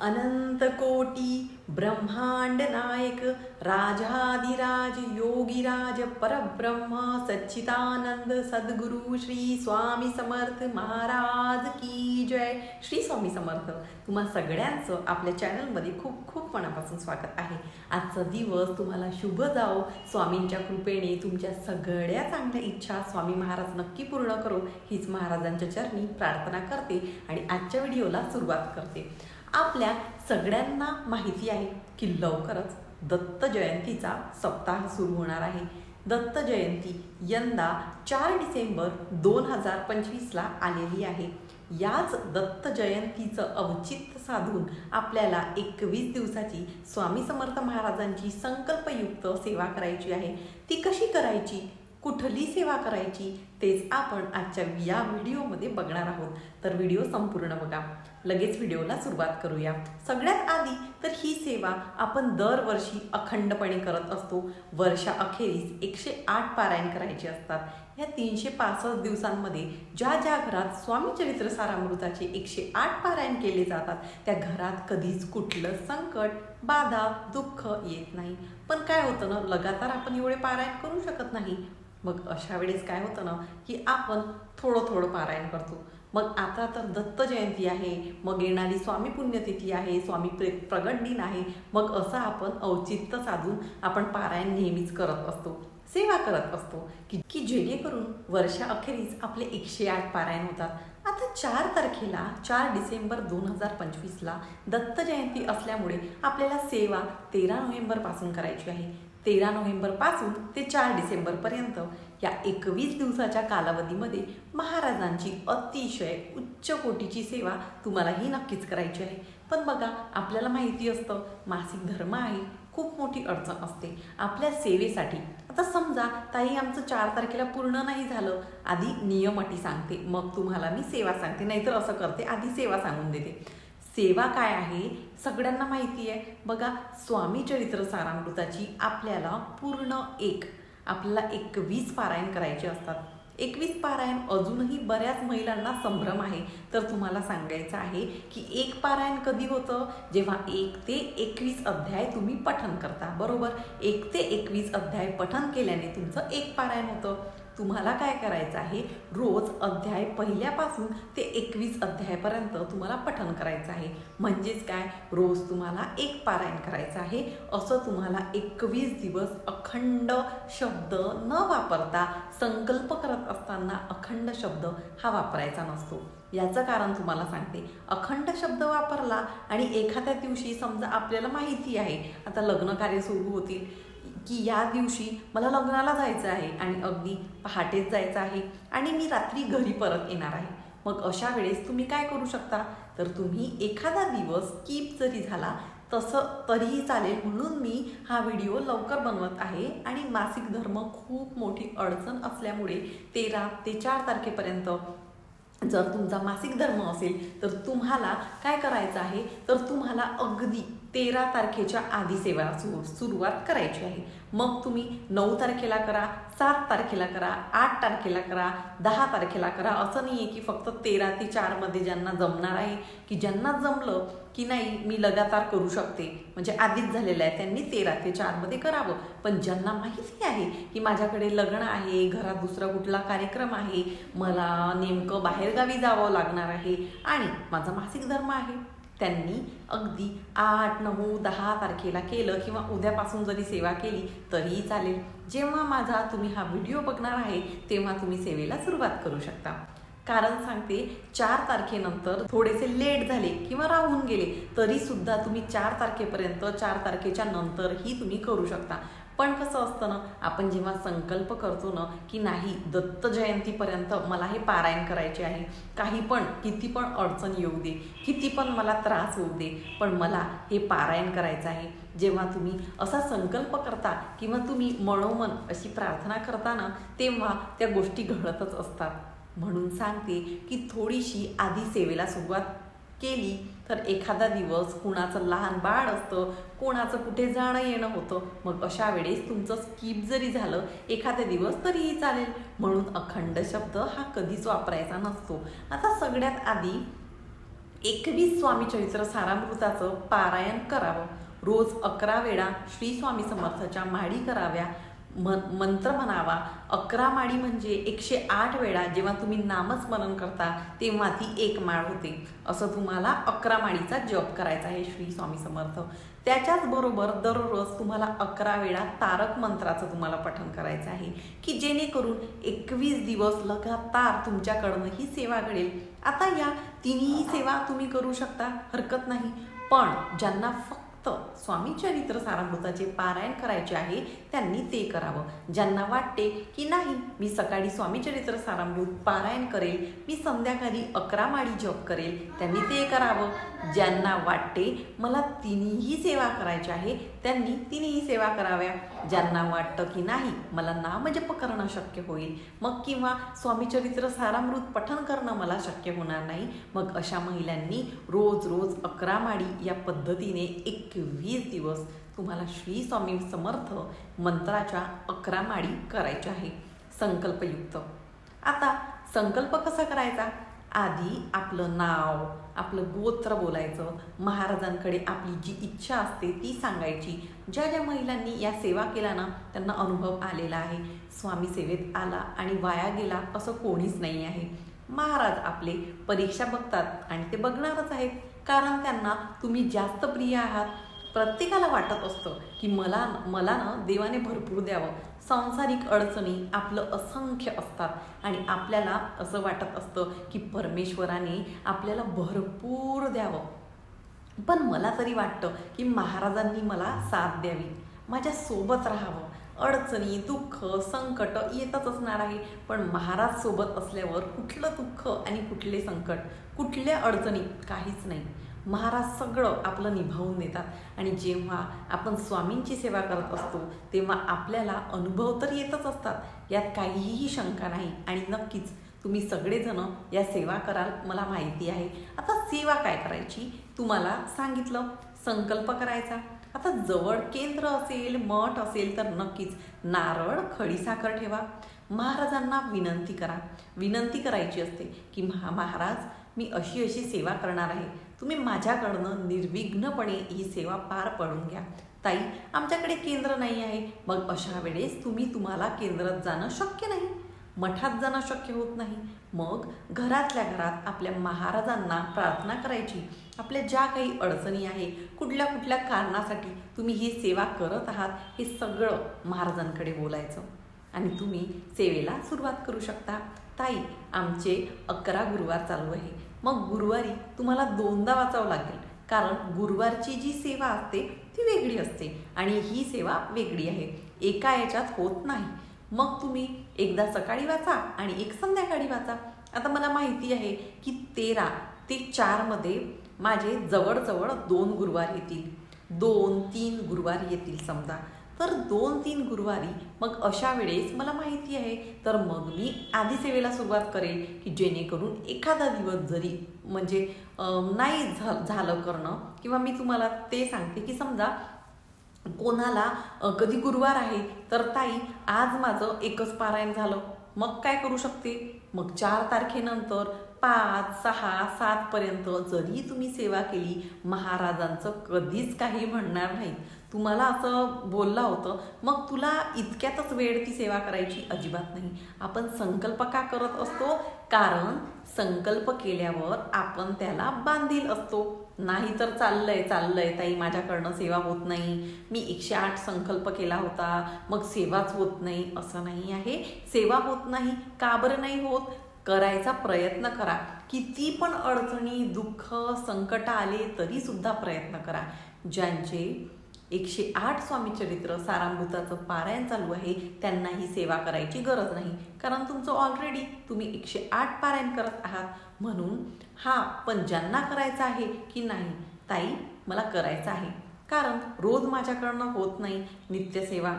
अनंत कोटी ब्रह्मांड नायक राजाधिराज योगीराज परब्रह्म सच्चिदानंद सद्गुरु श्री स्वामी समर्थ महाराज की जय. श्री स्वामी समर्थ. तुम्हा सगळ्यांचं आपल्या चॅनलमध्ये खूप खूप मनापासून स्वागत आहे. आजचा दिवस तुम्हाला शुभ जाओ. स्वामींच्या कृपेने तुमच्या सगळ्या चांगल्या इच्छा स्वामी महाराज नक्की पूर्ण करो. हीच महाराजांच्या चरणी प्रार्थना करते आणि आजच्या व्हिडिओला सुरुवात करते. आपल्या सगळ्यांना माहिती आहे की लवकरच दत्त जयंतीचा सप्ताह सुरू होणार आहे. दत्त जयंती यंदा चार डिसेंबर दोन हजार पंचवीसला आलेली आहे. याच दत्त जयंतीचं औचित्य साधून आपल्याला एकवीस दिवसाची स्वामी समर्थ महाराजांची संकल्पयुक्त सेवा करायची आहे. ती कशी करायची? कुठली सेवा करायची तेच आपण आजच्या या व्हिडिओमध्ये बघणार आहोत. तर व्हिडिओ संपूर्ण बघा. लगेच व्हिडिओला सुरुवात करूया. सगळ्यात आधी तर ही सेवा आपण दरवर्षी अखंडपणे करत असतो. वर्षा अखेरीस एकशे आठ पारायण करायचे असतात. या तीनशे पासष्ट दिवसांमध्ये ज्या ज्या घरात स्वामी चरित्र सारामृताचे एकशे आठ पारायण केले जातात त्या घरात कधीच कुठलं संकट बाधा दुःख येत नाही. पण काय होतं ना लगातार आपण एवढे पारायण करू शकत नाही. मग अशा वेळेस काय होतं ना की आपण थोडं थोडं पारायण करतो. मग आता तर दत्त जयंती आहे मग येणारी स्वामी पुण्यतिथी आहे स्वामी प्रे प्रगट दिन आहे मग असं आपण औचित्य साधून आपण पारायण नेहमीच करत असतो सेवा करत असतो की की जेणेकरून वर्षा अखेरीस आपले एकशे आठ पारायण होतात. आता चार तारखेला चार डिसेंबर दोन हजार पंचवीसला दत्त जयंती असल्यामुळे आपल्याला सेवा तेरा नोव्हेंबरपासून करायची आहे. तेरा नोव्हेंबरपासून ते चार डिसेंबरपर्यंत या एकवीस दिवसाच्या कालावधीमध्ये महाराजांची अतिशय उच्च कोटीची सेवा तुम्हालाही नक्कीच करायची आहे. पण बघा आपल्याला माहिती असतं मासिक धर्म आहे खूप मोठी अडचण असते. आपल्या सेवेसाठी आता समजा ताई आमचं चार तारखेला पूर्ण नाही झालं आधी नियम अटी सांगते मग तुम्हाला मी सेवा सांगते नाहीतर असं करते आधी सेवा सांगून देते. सेवा काय आहे सगळ्यांना माहिती आहे. बघा स्वामी चरित्र सारामृताची आपल्याला पूर्ण एक आपल्याला एकवीस पारायण करायचे असतात. एकवीस पारायण अजूनही बऱ्याच महिलांना संभ्रम आहे. तर तुम्हाला सांगायचं आहे की एक पारायण कधी होतं? जेव्हा एक ते एकवीस अध्याय तुम्ही पठन करता बरोबर? एक ते एकवीस अध्याय पठन केल्याने तुमचं एक पारायण होतं. तुम्हाला काय करायचं आहे? रोज अध्याय पहिल्यापासून ते एकवीस अध्यायापर्यंत तुम्हाला पठन करायचं आहे. म्हणजेच काय? रोज तुम्हाला एक पारायण करायचं आहे. असं तुम्हाला एकवीस दिवस अखंड शब्द न वापरता संकल्प करत असताना अखंड शब्द हा वापरायचा नसतो. याचं कारण तुम्हाला सांगते. अखंड शब्द वापरला आणि एखाद्या दिवशी समजा आपल्याला माहिती आहे आता लग्न कार्य सुरू होतील. की या दिवशी मला लग्नाला जायचं आहे आणि अगदी पहाटेच जायचं आहे आणि मी रात्री घरी परत येणार आहे. मग अशा वेळेस तुम्ही काय करू शकता? तर तुम्ही एखादा दिवस स्किप जरी झाला तसं तरीही चालेल म्हणून मी हा व्हिडिओ लवकर बनवत आहे आणि मासिक धर्म खूप मोठी अडचण असल्यामुळे तेरा ते चार तारखेपर्यंत जर तुमचा मासिक धर्म असेल तर तुम्हाला काय करायचं आहे? तर तुम्हाला अगदी तेरा तारखेच्या आधी सेवा सुरू सुरुवात करायची आहे. मग तुम्ही नऊ तारखेला करा सात तारखेला करा आठ तारखेला करा दहा तारखेला करा. असं नाही आहे की फक्त तेरा ते चारमध्ये ज्यांना जमणार आहे की ज्यांना जमलं की नाही मी लगातार करू शकते. म्हणजे आधीच झालेलं आहे त्यांनी तेरा ते चारमध्ये करावं. पण ज्यांना माहिती आहे की माझ्याकडे लग्न आहे घरात दुसरा कुठला कार्यक्रम आहे मला नेमकं बाहेरगावी जावं लागणार आहे आणि माझा मासिक धर्म आहे. त्यांनी अगदी आठ नऊ दहा तारखेला केलं किंवा उद्यापासून जरी सेवा केली तरीही चालेल. जेव्हा माझा तुम्ही हा व्हिडिओ बघणार आहे तेव्हा तुम्ही सेवेला सुरुवात करू शकता. कारण सांगते चार तारखेनंतर थोडेसे लेट झाले किंवा राहून गेले तरी सुद्धा तुम्ही चार तारखेपर्यंत चार तारखेच्या नंतरही तुम्ही करू शकता. पण कसं असतं ना आपण जेव्हा संकल्प करतो ना की नाही दत्त जयंतीपर्यंत मला हे पारायण करायचे आहे. काही पण किती पण अडचण येऊ दे किती पण मला त्रास होऊ दे पण मला हे पारायण करायचं आहे. जेव्हा तुम्ही असा संकल्प करता किंवा तुम्ही मनोमन अशी प्रार्थना करता ना तेव्हा त्या गोष्टी घडतच असतात. म्हणून सांगते की थोडीशी आधी सेवेला सुरुवात केली तर एखादा दिवस कुणाचं लहान बाळ असतं कोणाचं कुठे जाणं येणं होतं मग अशा वेळेस तुमचं स्किप जरी झालं एखादे दिवस तरीही चालेल. म्हणून अखंड शब्द हा कधीच वापरायचा नसतो. आता सगळ्यात आधी एकवीस स्वामी चरित्र सारामृताचं पारायण करावं. रोज अकरा वेळा श्री स्वामी समर्थाच्या माडी कराव्या. मन मंत्र म्हणावा. अकरा माळी म्हणजे एकशे आठ वेळा जेव्हा तुम्ही नामस्मरण करता तेव्हा ती एक माळ होते. असं तुम्हाला अकरा माळीचा जप करायचा आहे श्री स्वामी समर्थ. त्याच्याच बरोबर दररोज तुम्हाला अकरा वेळा तारक मंत्राचं तुम्हाला पठन करायचं आहे की जेणेकरून एकवीस दिवस लगातार तुमच्याकडनं ही सेवा घडेल. आता या तिन्ही सेवा तुम्ही करू शकता हरकत नाही. पण ज्यांना फक्त तर स्वामी चरित्र सारामृताचे पारायण करायचे आहे त्यांनी ते करावं. ज्यांना वाटते की नाही मी सकाळी स्वामी चरित्र सारामृत पारायण करेल मी संध्याकाळी अकरा माळी जप करेल त्यांनी ते करावं. ज्यांना वाटते मला तिन्ही सेवा करायची आहे त्यांनी तिन्ही सेवा कराव्या. ज्यांना वाटतं की नाही मला नामजप करणं शक्य होईल. मग किंवा स्वामीचरित्र सारामृत पठन करणं मला शक्य होणार नाही. मग अशा महिलांनी रोज रोज अकरा माडी या पद्धतीने एकवीस दिवस तुम्हाला श्री स्वामी समर्थ मंत्राच्या अकरा माडी करायच्या आहे संकल्पयुक्त. आता संकल्प कसा करायचा? आधी आपलं नाव आपलं गोत्र बोलायचं. महाराजांकडे आपली जी इच्छा असते ती सांगायची. ज्या ज्या महिलांनी या सेवा केला ना त्यांना अनुभव आलेला आहे. स्वामी सेवेत आला आणि वाया गेला असं कोणीच नाही आहे. महाराज आपले परीक्षा बघतात आणि ते बघणारच आहेत. कारण त्यांना तुम्ही जास्त प्रिय आहात. प्रत्येकाला वाटत असतं की मला मला ना देवाने भरपूर द्यावं. सांसारिक अडचणी आपलं असंख्य असतात आणि आपल्याला असं वाटत असतं की परमेश्वराने आपल्याला भरपूर द्यावं. पण मला तरी वाटतं की महाराजांनी मला साथ द्यावी. माझ्या सोबत राहावं. अडचणी दुःख संकट येतच असणार आहे. पण महाराज सोबत असल्यावर कुठलं दुःख आणि कुठले संकट कुठल्या अडचणी काहीच नाही. महाराज सगळं आपलं निभावून देतात. आणि जेव्हा आपण स्वामींची सेवा करत असतो तेव्हा आपल्याला अनुभव तर येतच असतात. यात काहीही शंका नाही. आणि नक्कीच तुम्ही सगळेजण या सेवा कराल मला माहिती आहे. आता सेवा काय करायची? तुम्हाला सांगितलं संकल्प करायचा. आता जवळ केंद्र असेल मठ असेल तर नक्कीच नारळ खडीसाखर ठेवा. महाराजांना विनंती करा. विनंती करायची असते की महा महाराज मी अशी अशी सेवा करणार आहे. तुम्ही माझ्याकडनं निर्विघ्नपणे ही सेवा पार पडून घ्या. ताई आमच्याकडे केंद्र नाही आहे. मग अशा वेळेस तुम्ही तुम्हाला केंद्रात जाणं शक्य नाही. मठात जाणं शक्य होत नाही. मग घरातल्या घरात आपल्या महाराजांना प्रार्थना करायची. आपल्या ज्या काही अडचणी आहे कुठल्या कुठल्या कारणासाठी तुम्ही ही सेवा करत आहात हे सगळं महाराजांकडे बोलायचं. आणि तुम्ही सेवेला सुरुवात करू शकता. ताई आमचे अकरा गुरुवार चालू आहे. मग गुरुवारी तुम्हाला दोनदा वाचावं लागेल. कारण गुरुवारची जी सेवा असते ती वेगळी असते आणि ही सेवा वेगळी आहे. एका याच्यात होत नाही. मग तुम्ही एकदा सकाळी वाचा आणि एक संध्याकाळी वाचा. आता मला माहिती आहे की तेरा ते चारमध्ये माझे जवळजवळ दोन गुरुवार येतील. दोन तीन गुरुवार येतील समजा. तर दोन तीन गुरुवारी मग अशा वेळेस मला माहिती आहे. तर मग मी आधी सेवेला सुरुवात करेल की जेणेकरून एखादा दिवस जरी म्हणजे नाही झा झालं करणं किंवा मी तुम्हाला ते सांगते की समजा कोणाला कधी गुरुवार आहे तर ताई आज माझं एकच पारायण झालं. मग काय करू शकते? मग चार तारखेनंतर पाच सहा सातपर्यंत जरी तुम्ही सेवा केली महाराजांचं कधीच काही म्हणणार नाही तुम्हाला असं बोललं होतं मग तुला इतक्यातच वेळ ती सेवा करायची अजिबात नाही. आपण संकल्प का करत असतो? कारण संकल्प केल्यावर आपण त्याला बांधील असतो. नाही तर चाललंय चाललंय ताई माझ्याकडनं सेवा होत नाही. मी एकशे आठ संकल्प केला होता मग सेवाच होत नाही असं नाही आहे. सेवा होत नाही का बरं नाही होत? करायचा प्रयत्न करा. किती पण अडचणी दुःख संकट आले तरी सुद्धा प्रयत्न करा. ज्यांचे एकशे आठ स्वामी चरित्र सारांभूताचं पारायण चालू आहे त्यांना ही सेवा करायची गरज नाही. कारण तुमचं ऑलरेडी तुम्ही एकशे आठ पारायण करत आहात. म्हणून हा पण ज्यांना करायचं आहे की नाही ताई मला करायचं आहे. कारण रोज माझ्याकडनं होत नाही नित्यसेवा.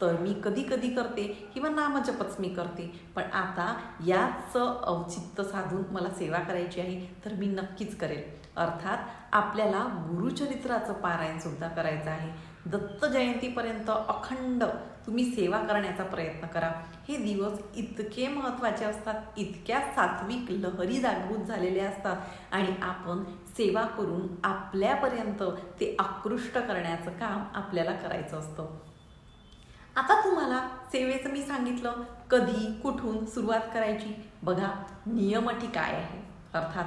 तर मी कधी कधी करते किंवा नामजपच मी करते. पण आता याच औचित्य साधून मला सेवा करायची आहे तर मी नक्कीच करेल. अर्थात आपल्याला गुरुचरित्राचं पारायण सुद्धा करायचं आहे. दत्त जयंतीपर्यंत अखंड तुम्ही सेवा करण्याचा प्रयत्न करा. हे दिवस इतके महत्त्वाचे असतात इतक्या सात्विक लहरी जागृत झालेल्या असतात आणि आपण सेवा करून आपल्यापर्यंत ते आकृष्ट करण्याचं काम आपल्याला करायचं असतं. आता तुम्हाला सेवेचं मी सांगितलं कधी कुठून सुरुवात करायची? बघा नियम अटी काय आहे? अर्थात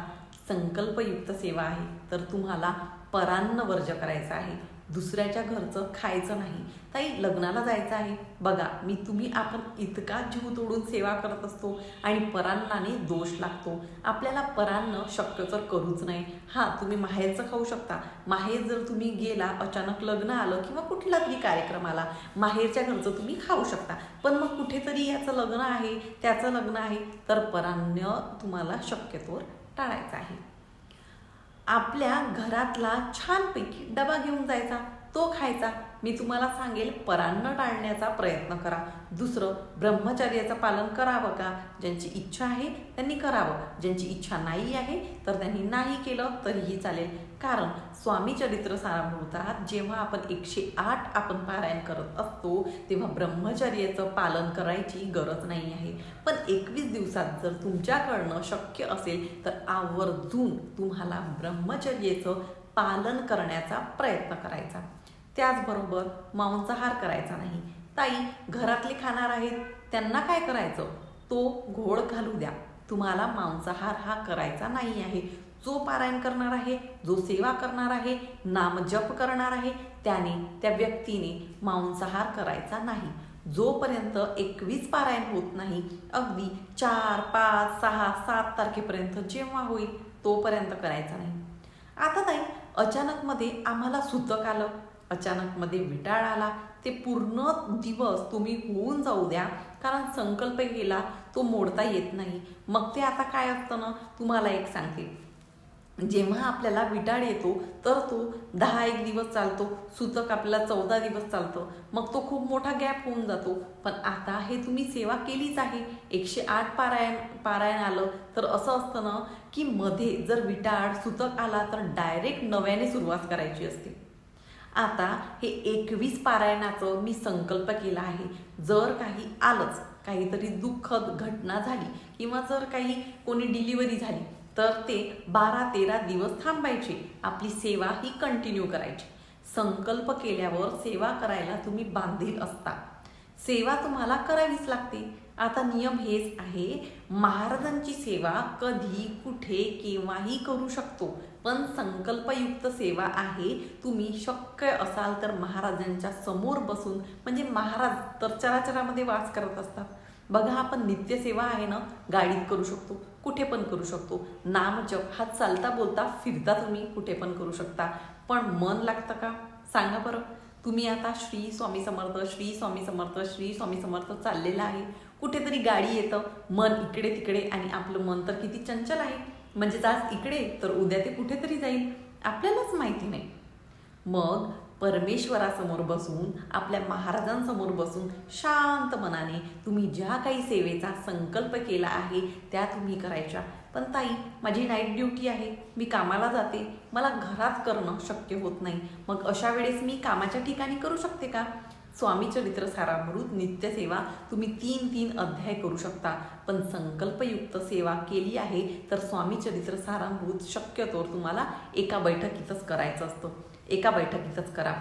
संकल्पयुक्त सेवा आहे. तर तुम्हाला परान्न वर्ज करायचं आहे. दुसऱ्याच्या घरचं खायचं नाही. ताई लग्नाला जायचं आहे. बघा मी तुम्ही आपण इतका जीव तोडून सेवा करत असतो आणि परांनाने दोष लागतो. आपल्याला परान्न शक्यतो करूच नाही. हां तुम्ही माहेरचं खाऊ शकता. माहेर जर तुम्ही गेला अचानक लग्न आलं किंवा कुठला तरी कार्यक्रम आला माहेरच्या घरचं तुम्ही खाऊ शकता. पण मग कुठेतरी याचं लग्न आहे त्याचं लग्न आहे तर परान्न तुम्हाला शक्यतोवर टाळायचं आहे. आपल्या घरातला छानपैकी डबा घेऊन जायचा तो खायचा. मी तुम्हाला सांगेल परांना टाळण्याचा प्रयत्न करा. दुसरं ब्रह्मचर्याचं पालन करावं का? ज्यांची इच्छा आहे त्यांनी करावं. ज्यांची इच्छा नाही आहे तर त्यांनी नाही केलं तरीही चालेल. कारण स्वामी चरित्र सारामृतात जेव्हा आपण एकशे आठ आपण पारायण करत असतो तेव्हा ब्रह्मचर्याचं पालन करायची गरज नाही आहे. पण एकवीस दिवसात जर तुमच्याकडनं शक्य असेल तर आवर्जून तुम्हाला ब्रह्मचर्याचं पालन करण्याचा प्रयत्न करायचा. त्याचबरोबर मांसाहार करायचा नाही. ताई घरातले खाणार आहेत त्यांना काय करायचं? तो घोळ घालू द्या. तुम्हाला मांसाहार हा करायचा नाही आहे. जो पारायण करणार आहे जो सेवा करणार आहे नामजप करणार आहे त्याने त्या व्यक्तीने मांसाहार करायचा नाही. जोपर्यंत एकवीस पारायण होत नाही अगदी चार पाच सहा सात तारखेपर्यंत जेव्हा होईल तोपर्यंत करायचा नाही. आता ताई अचानकमध्ये आम्हाला सुतक आलं. अचानकमध्ये विटाळ आला. ते पूर्ण दिवस तुम्ही होऊन जाऊ द्या. कारण संकल्प केला तो मोडता येत नाही. मग ते आता काय असतं ना? तुम्हाला एक सांगते. जेव्हा आपल्याला विटाळ येतो तर तो दहा एक दिवस चालतो. सुतक आपल्याला चौदा दिवस चालतं. मग तो खूप मोठा गॅप होऊन जातो. पण आता हे तुम्ही सेवा केलीच आहे. एकशे आठ पारायण पारायण आलं. तर असं असतं ना की मध्ये जर विटाळ सुतक आला तर डायरेक्ट नव्याने सुरुवात करायची असते. आता हे एकवीस पारायणाचं मी संकल्प केला आहे. जर काही आलंच काहीतरी दुःखद घटना झाली किंवा जर काही कोणी डिलिव्हरी झाली तर ते बारा तेरा दिवस थांबायचे. आपली सेवा ही कंटिन्यू करायची. संकल्प केल्यावर सेवा करायला तुम्ही बांधील असता. सेवा तुम्हाला करावीच लागते. आता नियम हेच आहे महाराजांची सेवा कधी कुठे केव्हाही करू शकतो. पण संकल्पयुक्त सेवा आहे. तुम्ही शक्य असाल तर महाराजांच्या समोर बसून म्हणजे महाराज तर चराचरामध्ये वास करत असतात. बघा आपण नित्यसेवा आहे ना गाडीत करू शकतो कुठे पण करू शकतो. नामजप हा चालता बोलता फिरता तुम्ही कुठे पण करू शकता. पण मन लागतं का? सांगा बरं. तुम्ही आता श्री स्वामी समर्थ श्री स्वामी समर्थ श्री स्वामी समर्थ चाललेलं आहे. कुठेतरी गाडी येतं मन इकडे तिकडे आणि आपलं मन तर किती चंचल आहे. म्हणजे आज इकडे तर उद्या ते कुठेतरी जाईल. आपल्यालाच माहिती नाही. मग परमेश्वरासमोर बसून आपल्या महाराजांसमोर बसून शांत मनाने तुम्ही ज्या काही सेवेचा संकल्प केला आहे त्या तुम्ही करायच्या. पण ताई माझी नाईट ड्युटी आहे. मी कामाला जाते. मला घरात करणं शक्य होत नाही. मग अशा वेळेस मी कामाच्या ठिकाणी करू शकते का? स्वामी चरित्र सारामृत नित्यसेवा तुम्ही तीन तीन अध्याय करू शकता. पण संकल्पयुक्त सेवा केली आहे तर स्वामी चरित्र सारामृत शक्यतोवर तुम्हाला एका बैठकीतच करायचं असतं. एका बैठकीतच करा.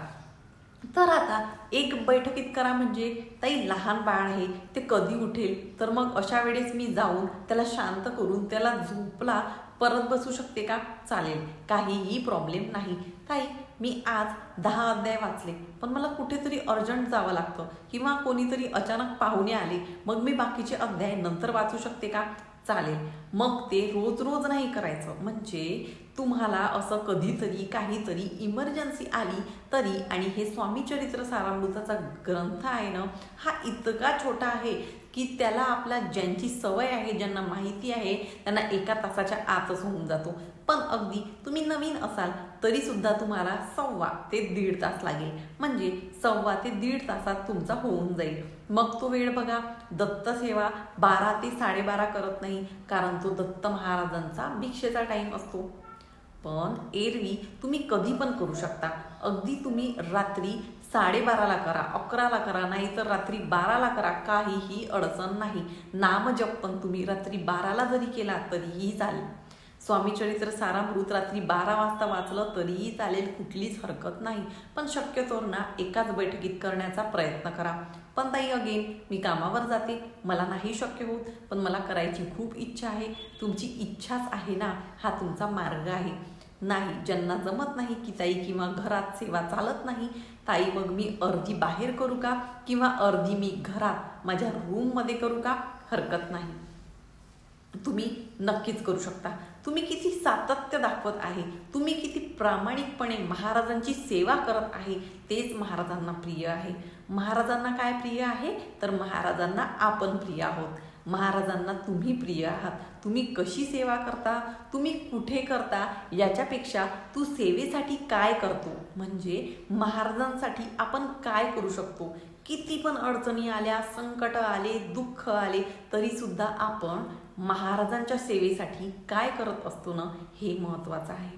तर आता एक बैठकीत करा म्हणजे ताई लहान बाळ आहे ते कधी उठेल? तर मग अशा वेळेस मी जाऊन त्याला शांत करून त्याला झोपला परत बसू शकते का? चालेल. काहीही प्रॉब्लेम नाही. ताई मी आज दहा अध्याय वाचले. पण मला कुठेतरी अर्जंट जावं लागतं. किंवा कोणीतरी अचानक पाहुणे आले. मग मी बाकीचे अध्याय नंतर वाचू शकते का? चालेल. मग ते रोज रोज नाही करायचं. म्हणजे तुम्हाला असं कधीतरी काहीतरी इमर्जन्सी आली तरी आणि हे स्वामी चरित्र सारामृताचा ग्रंथ आहे ना हा इतका छोटा आहे की त्याला आपला ज्यांची सवय आहे ज्यांना माहिती आहे त्यांना एका तासाच्या आतच होऊन जातो. पण अगदी तुम्ही नवीन असाल तरी सुद्धा तुम्हाला सव्वा ते दीड तास लागेल. म्हणजे सव्वा ते दीड तासात तुमचा होऊन जाईल. मग तो वेळ बघा दत्त सेवा बारा ते साडेबारा करत नाही कारण तो दत्त महाराजांचा भिक्षेचा टाईम असतो. पण एरवी तुम्ही कधी पण करू शकता. अगदी तुम्ही रात्री साडेबाराला करा अकराला करा नाही तर रात्री बाराला करा. काहीही अडचण नाही. नामजप पण तुम्ही रात्री बाराला जरी केला तरीही चालेल. स्वामी चरित्र सारामृत रात्री बारा वाजता वाचलं तरीही चालेल. कुठलीच हरकत नाही. पण शक्यतोर ना एकाच बैठकीत करण्याचा प्रयत्न करा. पण ताई अगेन मी कामावर जाते. मला नाही शक्य होत पण मला करायची खूप इच्छा आहे. तुमची इच्छाच आहे ना हा तुमचा मार्ग आहे. नाही ज्यांना जमत नाही की ताई किंवा घरात सेवा चालत नाही ताई मग मी अर्धी बाहेर करू का? किंवा अर्धी मी घरात माझ्या रूममध्ये करू का? हरकत नाही. तुम्ही नक्कीच करू शकता. तुम्ही किती सातत्य दाखवत आहे तुम्ही किती प्रामाणिकपणे महाराजांची सेवा करत आहे तेच महाराजांना प्रिय आहे. महाराजांना काय प्रिय आहे? तर महाराजांना आपण प्रिय आहोत. महाराजांना तुम्ही प्रिय आहात. तुम्ही कशी सेवा करता? तुम्ही कुठे करता? याच्यापेक्षा तू सेवेसाठी काय करतो? म्हणजे महाराजांसाठी आपण काय करू शकतो? किती पण अडचणी आल्या संकट आले दुःख आले तरीसुद्धा आपण महाराजांच्या सेवेसाठी काय करत असतो ना हे महत्त्वाचं आहे.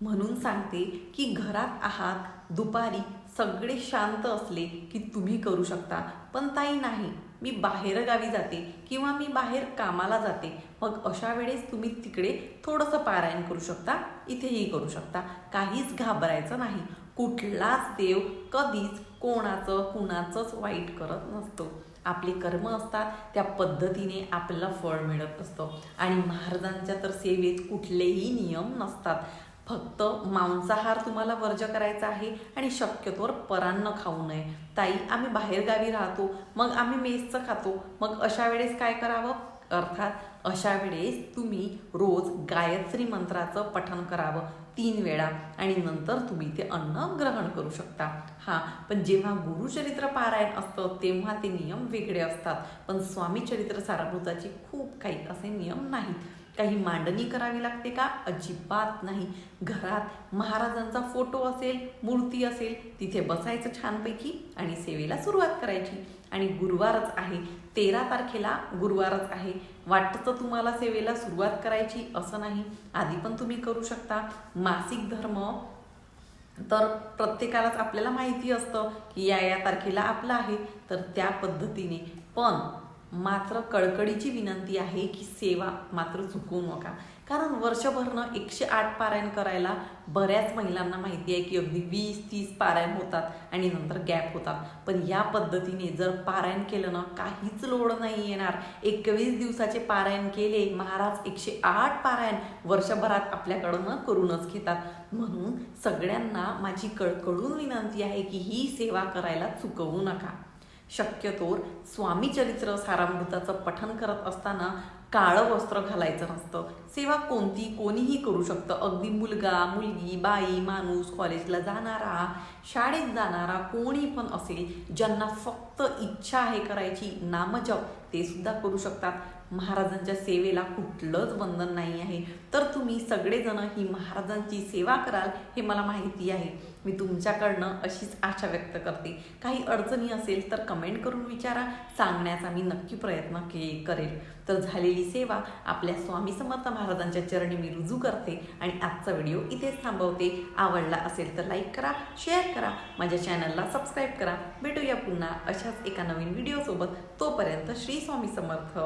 म्हणून सांगते की घरात आहात दुपारी सगळे शांत असले की तुम्ही करू शकता. पण ताई नाही. मी बाहेर गावी जाते किंवा मी बाहेर कामाला जाते मग अशा वेळेस तुम्ही तिकडे थोडंसं पारायण करू शकता इथेही करू शकता. काहीच घाबरायचं नाही. कुठलाच देव कधीच कोणाचं कुणाचंच वाईट करत नसतो. आपले कर्म असतात त्या पद्धतीने आपल्याला फळ मिळत असतं. आणि महाराजांच्या तर सेवेत कुठलेही नियम नसतात. फक्त मांसाहार तुम्हाला वर्ज करायचा आहे आणि शक्यतोवर परान्न खाऊ नये. ताई आम्ही बाहेरगावी राहतो मग आम्ही मेसचं खातो. मग अशा वेळेस काय करावं? अर्थात अशा वेळेस तुम्ही रोज गायत्री मंत्राचं पठण करावं तीन वेळा. आणि नंतर तुम्ही ते अन्न ग्रहण करू शकता. हां पण जेव्हा गुरुचरित्र पारायण असतं तेव्हा ते नियम वेगळे असतात. पण स्वामी चरित्र साराभूताचे खूप काही असे नियम नाहीत. काही मांडणी करावी लागते का? अजिबात नाही. घरात महाराजांचा फोटो असेल मूर्ती असेल तिथे बसायचं छानपैकी आणि सेवेला सुरुवात करायची. आणि गुरुवारच आहे. तेरा तारखेला गुरुवारच आहे. वाटतं तुम्हाला सेवेला सुरुवात करायची? असं नाही. आधी पण तुम्ही करू शकता. मासिक धर्म. तर प्रत्येकालाच आपल्याला माहिती असतं की या या तारखेला आपलं आहे. तर त्या पद्धतीने. पण मात्र कळकळीची विनंती आहे की सेवा मात्र चुकवू नका. कारण वर्षभरनं एकशे आठ पारायण करायला बऱ्याच महिलांना माहिती आहे की अगदी वीस तीस पारायण होतात आणि नंतर गॅप होतात. पण या पद्धतीने जर पारायण केलं ना काहीच लोड नाही येणार. एकवीस दिवसाचे पारायण केले महाराज एकशे आठ पारायण वर्षभरात आपल्याकडून करूनच घेतात. म्हणून सगळ्यांना माझी कळकळून विनंती आहे की ही सेवा करायला चुकवू नका. शक्यतोर स्वामी चरित्र सारामृताचं पठन करत असताना काळं वस्त्र घालायचं नसतं. सेवा कोणती कोणीही करू शकतं. अगदी मुलगा मुलगी बाई माणूस कॉलेजला जाणारा शाळेत जाणारा कोणी पण असेल ज्यांना फक्त इच्छा आहे करायची नामजप ते सुद्धा करू शकतात. महाराजांच्या सेवेला कुठलंच बंधन नाही आहे. तर तुम्ही सगळेजण ही महाराजांची सेवा कराल हे मला माहिती आहे. मी तुमच्याकडनं अशीच आशा व्यक्त करते. काही अडचणी असेल तर कमेंट करून विचारा. सांगण्याचा मी नक्की प्रयत्न के करेल. तर झालेली सेवा आपल्या स्वामी समर्थ महाराजांच्या चरणी मी रुजू करते आणि आजचा व्हिडिओ इथेच थांबवते. आवडला असेल तर लाईक करा शेअर करा. माझ्या चॅनलला सबस्क्राईब करा. भेटूया पुन्हा अशाच एका नवीन व्हिडिओसोबत तोपर्यंत श्री स्वामी समर्थ.